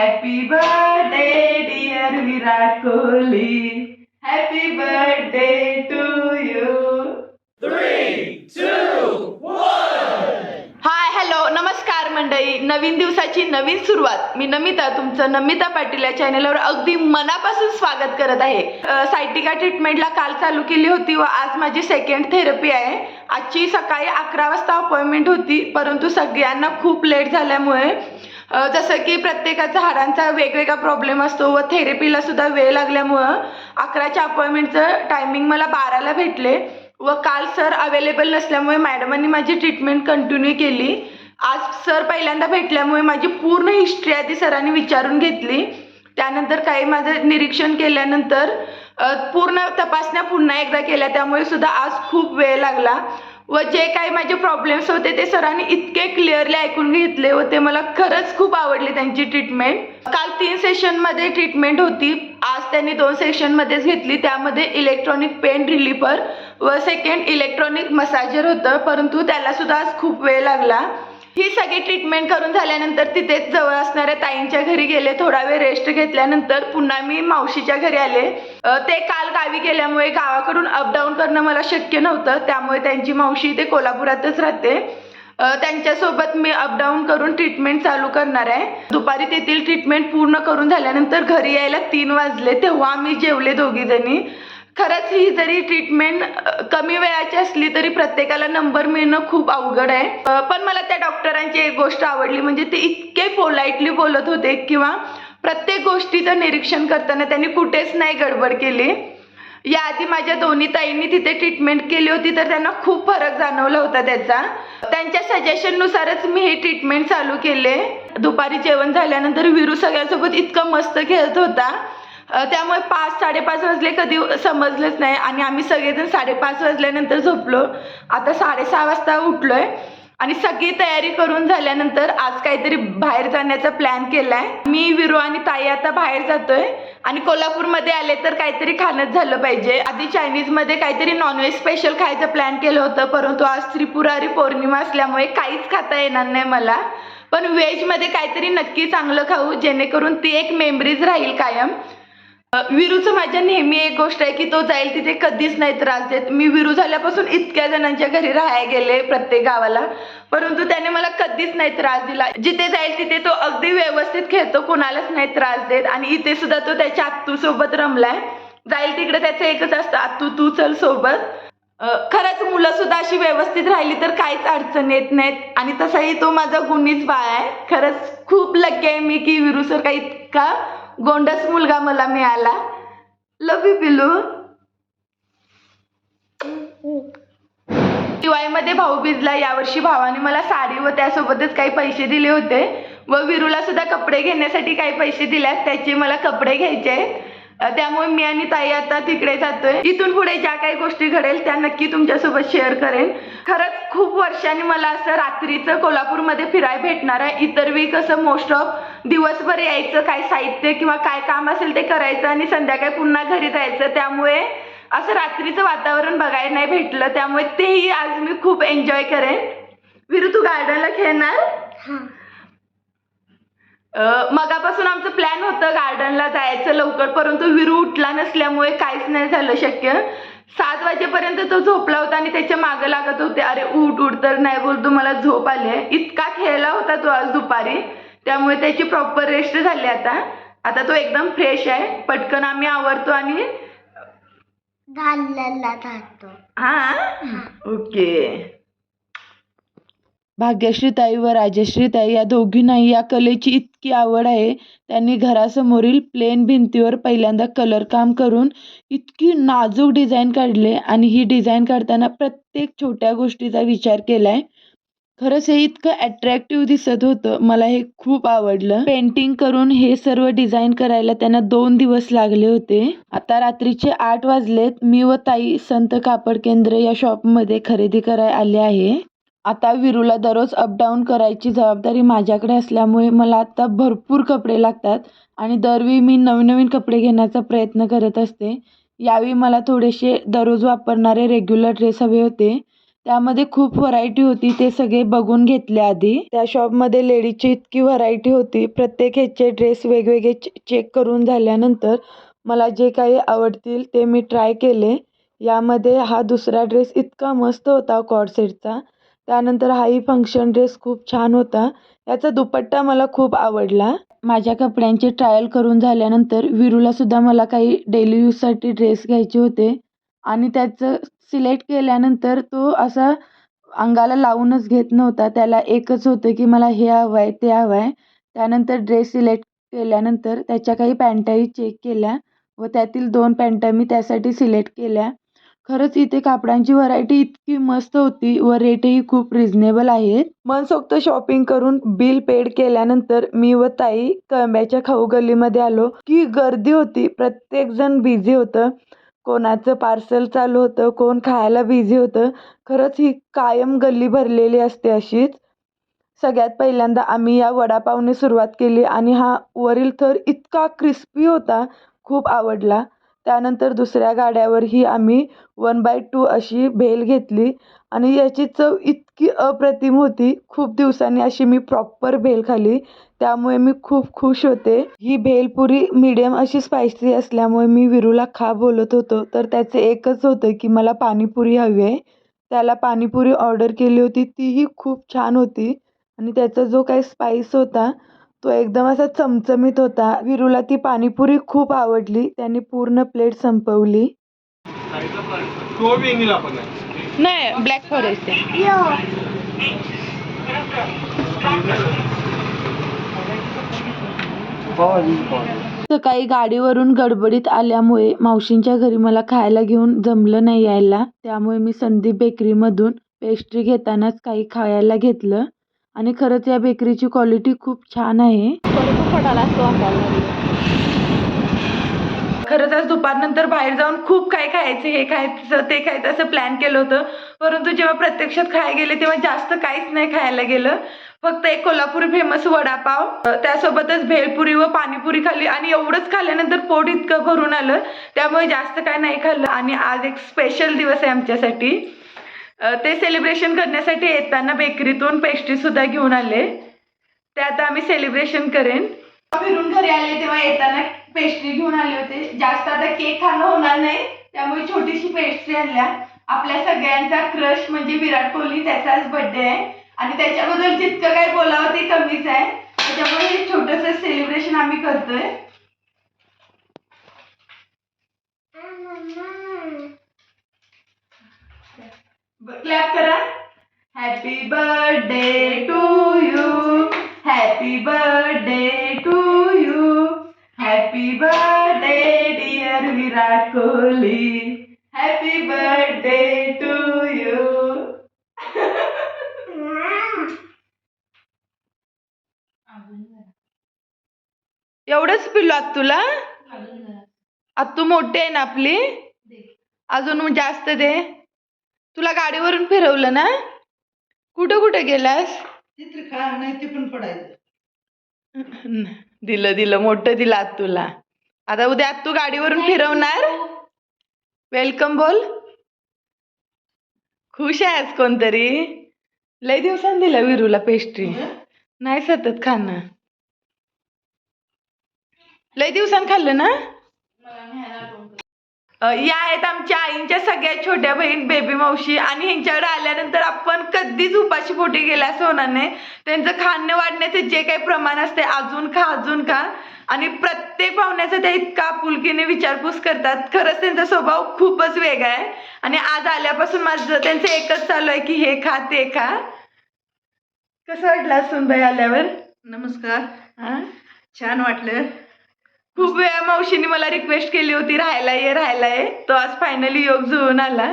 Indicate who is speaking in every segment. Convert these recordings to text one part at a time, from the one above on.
Speaker 1: Happy birthday dear Virat Kohli happy birthday to you hi hello नमस्कार मंडळी. नवीन दिवसाची नवीन सुरुवात. मी नमिता तुमचं नमिता पाटील या चॅनलवर अगदी मनापासून स्वागत करत आहे. अ, सायटिका ट्रीटमेंटला काल चालू केली होती व आज माझी सेकंड थेरपी आहे. आजची सकाळी अकरा वाजता अपॉइंटमेंट होती परंतु सगळ्यांना खूप लेट झाल्यामुळे जसं की प्रत्येकाचा हाडांचा वेगवेगळा प्रॉब्लेम असतो व थेरपीला सुद्धा वेळ लागल्यामुळं अकराच्या अपॉइंटमेंटचं टायमिंग मला बाराला भेटले व काल सर अवेलेबल नसल्यामुळे मॅडमांनी माझी ट्रीटमेंट कंटिन्यू केली. आज सर पहिल्यांदा भेटल्यामुळे माझी पूर्ण हिस्ट्री आधी सरांनी विचारून घेतली. त्यानंतर काही माझं निरीक्षण केल्यानंतर पूर्ण तपासण्या पुन्हा एकदा केल्या. त्यामुळे सुद्धा आज खूप वेळ लागला. व जे काही माझे प्रॉब्लेम्स होते ते सरांनी इतके क्लिअरली ऐकून घेतले व ते मला खरंच खूप आवडली त्यांची ट्रीटमेंट काल तीन सेशनमध्ये ट्रीटमेंट होती. आज त्यांनी दोन सेशनमध्येच घेतली. त्यामध्ये इलेक्ट्रॉनिक पेन रिलीफर व सेकंड इलेक्ट्रॉनिक मसाजर होतं. परंतु त्याला सुद्धा आज खूप वेळ लागला. ही सगळी ट्रीटमेंट करून झाल्यानंतर तिथेच जवळ असणाऱ्या ताईंच्या घरी गेले. थोडा वेळ रेस्ट घेतल्यानंतर पुन्हा मी मावशीच्या घरी आले. ते काल गावी गेल्यामुळे गावाकडून अपडाऊन करणं मला शक्य नव्हतं. त्यामुळे त्यांची मावशी ते कोल्हापुरातच राहते. त्यांच्यासोबत मी अपडाऊन करून ट्रीटमेंट चालू करणार आहे. दुपारी तेथील ट्रीटमेंट पूर्ण करून झाल्यानंतर घरी यायला तीन वाजले. तेव्हा आम्ही जेवले दोघी जणी. खरंच ही जरी ट्रीटमेंट कमी वेळाची असली तरी प्रत्येकाला नंबर मिळणं खूप अवघड आहे. पण मला त्या डॉक्टरांची एक गोष्ट आवडली. म्हणजे ते इतके पोलाइटली बोलत होते किंवा प्रत्येक गोष्टीचं निरीक्षण करताना त्यांनी कुठेच नाही गडबड केली. याआधी माझ्या दोन्ही ताईंनी तिथे ट्रीटमेंट केली होती तर त्यांना खूप फरक जाणवला होता त्याचा. त्यांच्या सजेशननुसारच मी हे ट्रीटमेंट चालू केले. दुपारी जेवण झाल्यानंतर विरू सगळ्यांसोबत इतकं मस्त खेळत होता. त्यामुळे पाच साडेपाच वाजले कधी समजलंच नाही. आणि आम्ही सगळेजण साडेपाच वाजल्यानंतर झोपलो. आता साडेसहा वाजता उठलोय. आणि सगळी तयारी करून झाल्यानंतर आज काहीतरी बाहेर जाण्याचा प्लॅन केलाय. मी विरू आणि ताई आता बाहेर जातोय. आणि कोल्हापूरमध्ये आले तर काहीतरी खाणंच झालं पाहिजे. आधी चायनीजमध्ये काहीतरी नॉनव्हेज स्पेशल खायचं प्लॅन केलं होतं परंतु आज त्रिपुरारी पौर्णिमा असल्यामुळे काहीच खाता येणार नाही मला. पण व्हेजमध्ये काहीतरी नक्की चांगलं खाऊ जेणेकरून ती एक मेमरीज राहील कायम. विरूचं माझ्या नेहमी एक गोष्ट आहे की तो जाईल तिथे कधीच नाही त्रास देत. मी विरू झाल्यापासून इतक्या जणांच्या घरी राहायला गेले प्रत्येक गावाला. परंतु त्याने मला कधीच नाही त्रास दिला. जिथे जाईल तिथे तो अगदी व्यवस्थित खेळतो कोणालाच नाही त्रास देत. आणि इथे सुद्धा तो त्याच्या आत्तू सोबत रमलाय. जाईल तिकडे त्याचं एकच असतं आत्तू तू चल सोबत. खरंच मुलं सुद्धा अशी व्यवस्थित राहिली तर काहीच अडचण येत नाहीत. आणि तसाही तो माझा गुणीच बाळ आहे. खरंच खूप लक्की आहे मी की विरू सर का इतका गोंडस मुलगा मला मिळाला. लव यू पिलू दिवाळीमध्ये भाऊबीजला यावर्षी भावाने मला साडी व त्यासोबतच काही पैसे दिले होते व विरूला सुद्धा कपडे घेण्यासाठी काही पैसे दिल्यात. त्याचे मला कपडे घ्यायचे आहेत. त्यामुळे मी आणि ताई आता तिकडे जातोय. इथून पुढे ज्या काही गोष्टी घडेल त्या नक्की तुमच्यासोबत शेअर करेन. खरंच खूप वर्षांनी मला असं रात्रीचं कोल्हापूरमध्ये फिरायला भेटणार आहे इतर वेळी कसं मोस्ट ऑफ दिवसभर यायचं काय साहित्य किंवा काय काम असेल ते करायचं आणि संध्याकाळी पुन्हा घरी जायचं. त्यामुळे असं रात्रीचं वातावरण बघायला नाही भेटलं. त्यामुळे तेही आज मी खूप एन्जॉय करेन. विरू तू गार्डनला खेळणार? मगापासून आमचं प्लॅन होतं गार्डनला जायचं लवकर परंतु विरू उठला नसल्यामुळे काहीच नाही झालं शक्य. सात वाजेपर्यंत तो झोपला होता आणि त्याच्या मागं लागत होते. अरे उठ उठ तर नाही बोलतो मला झोप आली आहे इतका खेळला होता तो आज दुपारी. त्यामुळे त्याची प्रॉपर रेस्ट झाली आता. आता तो एकदम फ्रेश आहे. पटकन आम्ही आवरतो आणि हा? ओके.
Speaker 2: भाग्यश्रीताई व राजश्रीताई या दोघींनाही या कलेची इतकी आवड आहे. त्यांनी घरासमोरील प्लेन भिंतीवर पहिल्यांदा कलर काम करून इतकी नाजूक डिझाईन काढले आणि ही डिझाईन काढताना प्रत्येक छोट्या गोष्टीचा विचार केलाय. खरंच हे इतकं अट्रॅक्टिव्ह दिसत होतं. मला हे खूप आवडलं. पेंटिंग करून हे सर्व डिझाईन करायला त्यांना दोन दिवस लागले होते. आता रात्रीचे आठ वाजलेत. मी व ताई संत कापड केंद्र या शॉपमध्ये खरेदी करायला आले आहे. आता विरूला दररोज अपडाऊन करायची जबाबदारी माझ्याकडे असल्यामुळे मला आता भरपूर कपडे लागतात आणि दरवेळी मी नवीन नवीन कपडे घेण्याचा प्रयत्न करत असते. यावेळी मला थोडेसे दररोज वापरणारे रेग्युलर ड्रेस हवे होते. त्यामध्ये खूप व्हरायटी होती ते सगळे बघून घेतले आधी. त्या शॉपमध्ये लेडीजची इतकी व्हरायटी होती प्रत्येक ह्याचे ड्रेस वेगवेगळे चेक करून झाल्यानंतर मला जे काही आवडतील ते मी ट्राय केले. यामध्ये हा दुसरा ड्रेस इतका मस्त होता कॉडसेटचा त्यानंतर हाही फंक्शन ड्रेस खूप छान होता. याचा दुपट्टा मला खूप आवडला. माझ्या कपड्यांचे ट्रायल करून झाल्यानंतर विरूलासुद्धा मला काही डेली यूजसाठी ड्रेस घ्यायचे होते. आणि त्याचं सिलेक्ट केल्यानंतर तो असा अंगाला लावूनच घेत नव्हता. त्याला एकच होतं की मला हे हवं आहे ते हवं आहे त्यानंतर ड्रेस सिलेक्ट केल्यानंतर त्याच्या काही पॅन्टाही चेक केल्या व त्यातील दोन पॅन्टा मी त्यासाठी सिलेक्ट केल्या. खरंच इथे कापडांची व्हरायटी इतकी मस्त होती व रेटही खूप रिझनेबल आहेत. मनसोक्त शॉपिंग करून बिल पेड केल्यानंतर मी व ताई कळंब्याच्या खाऊ गल्लीमध्ये आलो. की गर्दी होती प्रत्येकजण बिझी होतं. कोणाचं पार्सल चालू होतं कोण खायला बिझी होतं खरंच ही कायम गल्ली भरलेली असते अशीच. सगळ्यात पहिल्यांदा आम्ही या वडापावने सुरुवात केली आणि हा वरील थर इतका क्रिस्पी होता खूप आवडला. त्यानंतर दुसऱ्या गाड्यावरही आम्ही वन बाय टू अशी भेल घेतली. आणि याची चव इतकी अप्रतिम होती. खूप दिवसांनी अशी मी प्रॉपर भेल खाल्ली. त्यामुळे मी खूप खुश होते. ही भेलपुरी मीडियम अशी स्पायसी असल्यामुळे मी विरूला खा बोलत होतो. तर त्याचे एकच होतं की मला पाणीपुरी हवी आहे. त्याला पाणीपुरी ऑर्डर केली होती. तीही खूप छान होती. आणि त्याचा जो काही स्पाईस होता तो एकदम असा चमचमीत होता. विरूला ती पाणीपुरी खूप आवडली. त्याने पूर्ण प्लेट संपवली.
Speaker 1: नाही ब्लॅक फॉरेस्ट
Speaker 2: सकाळी गाडीवरून गडबडीत आल्यामुळे मावशींच्या घरी मला खायला घेऊन जमलं नाही यायला. त्यामुळे मी संदीप बेकरीमधून पेस्ट्री घेतानाच काही खायला घेतलं. आणि खरंच या बेकरीची क्वालिटी खूप छान आहे.
Speaker 1: खरंच आज दुपारनंतर बाहेर जाऊन खूप काय खायचं हे खायचं ते खायचं असं प्लॅन केलं होतं. परंतु जेव्हा प्रत्यक्षात खायला गेले तेव्हा जास्त काहीच नाही खायला गेलं. फक्त एक कोल्हापुरी फेमस वडापाव त्यासोबतच भेळपुरी व पाणीपुरी खाल्ली. आणि एवढंच खाल्ल्यानंतर पोट इतकं भरून आलं त्यामुळे जास्त काय नाही खाल्लं. आणि आज एक स्पेशल दिवस आहे आमच्यासाठी. ते सेलिब्रेशन करण्यासाठी येताना बेकरीतून पेस्ट्रीसुद्धा घेऊन आले. ते आता आम्ही सेलिब्रेशन करेन. फिरून घरी आले तेव्हा येताना पेस्ट्री घेऊन आले होते. जास्त आता केक खाणं होणार नाही. त्यामुळे छोटीशी पेस्ट्री आणल्या. आपल्या सगळ्यांचा क्रश म्हणजे विराट कोहली त्याचाच बर्थडे आहे. आणि त्याच्याबद्दल जितकं काय बोलावं ते कमीच आहे. त्याच्यामुळे हे छोटंसं सेलिब्रेशन आम्ही करतोय. क्लॅप करा. Happy birthday to you happy birthday to you happy birthday dear Virat Kohli happy birthday to you एवढंच पिलो आत तुला? आत्तू मोठे आहे ना आपली? अजून जास्त दे. तुला गाडीवरून फिरवलं ना? कुठं कुठं गेलास?
Speaker 3: चित्र खा नाही ते पण पडायचं.
Speaker 1: दिलं दिलं मोठं दिलं आत तुला. आता उद्या आत तू गाडीवरून फिरवणार? वेलकम बोल. खुश आहेस कोणतरी? लय दिवसांनी दिलं विरूला पेस्ट्री नाही सतत खाणं. लय दिवसांनी खाल्लं ना? या आहेत आमच्या आईंच्या सगळ्यात छोट्या बहीण बेबी मावशी आणि ह्यांच्याकडे आल्यानंतर आपण कधीच उपाशी पोटी गेल्या असं होणार नाही. त्यांचं खाणं वाढण्याचं जे काही प्रमाण असते अजून खा अजून खा. आणि प्रत्येक पाहुण्याचं त्या इतका आपुलकीने विचारपूस करतात. खरंच त्यांचा स्वभाव खूपच वेगळा आहे. आणि आज आल्यापासून माझं त्यांचं एकच चालू आहे की हे खा ते खा. कसं वाटलं सुनबाई आल्यावर?
Speaker 3: नमस्कार.
Speaker 1: हा
Speaker 3: छान वाटलं.
Speaker 1: खूप वेळा मावशीने मला रिक्वेस्ट केली होती राहायला ये राहायला ये तो आज फायनली योग जुळून आला.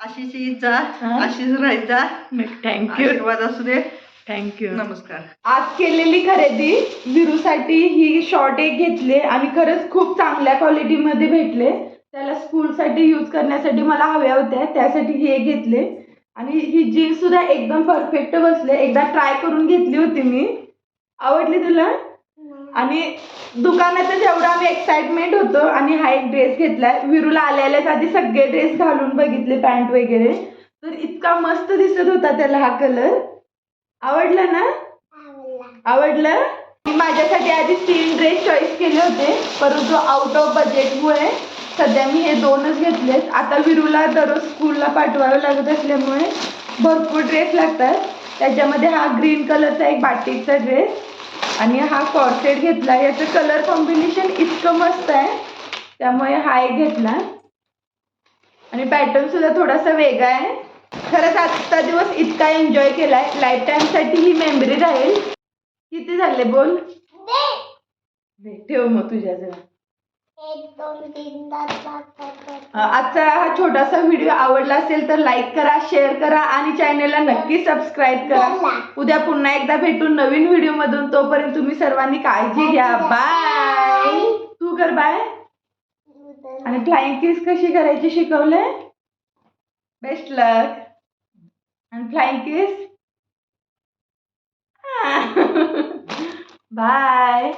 Speaker 3: अशीच
Speaker 1: हा.
Speaker 3: अशीच राहत जा.
Speaker 1: थँक्यू
Speaker 3: आशीर्वाद असू दे.
Speaker 1: थँक्यू
Speaker 3: नमस्कार.
Speaker 1: आज केलेली खरेदी विरूसाठी ही शॉर्ट एक घेतले आणि खरंच खूप चांगल्या क्वालिटीमध्ये भेटले. त्याला स्कूलसाठी यूज करण्यासाठी मला हव्या होत्या त्यासाठी हे घेतले. आणि ही जीन्स सुद्धा एकदम परफेक्ट बसले एकदा ट्राय करून घेतली होती मी. आवडली तुला? आणि दुकानातच एवढा आम्ही एक्साइटमेंट होतो आणि हा एक ड्रेस घेतलाय विरूला आल्याल्याच आधी सगळे ड्रेस घालून बघितले पॅन्ट वगैरे. तर इतका मस्त दिसत होता त्याला हा कलर आवडला ना? आवडलं? मी माझ्यासाठी आधी तीन ड्रेस चॉईस केले होते परंतु आउट ऑफ बजेटमुळे सध्या मी हे दोनच घेतलेत. आता विरूला दररोज स्कूलला पाठवावं लागत असल्यामुळे भरपूर ड्रेस लागतात. त्याच्यामध्ये हा ग्रीन कलरचा एक बाटिकचा ड्रेस आणि हा कॉर्सेट घेतला याचं कलर कॉम्बिनेशन इतकं मस्त आहे. त्यामुळे हा एक घेतला. आणि पॅटर्न सुद्धा थोडासा वेगळा आहे. खरंच आजचा दिवस इतका एन्जॉय केलाय. लाईफ टाईमसाठी ही मेमरी राहील. किती झाले बोल? दे, ठेव मग तुझ्याजवळ
Speaker 4: एक दोन तीन चार पाच सहा सात
Speaker 1: अ, आजचा हा छोटासा व्हिडिओ आवडला असेल तर लाईक करा शेअर करा आणि चॅनेलला नक्की सबस्क्राईब करा. उद्या पुन्हा एकदा भेटून नवीन व्हिडिओ मधून तोपर्यंत तुम्ही सर्वांनी काळजी घ्या. बाय तू कर बाय आणि फ्लाइंग किस कशी करायची शिकवले? बेस्ट लक आणि फ्लाइंग किस बाय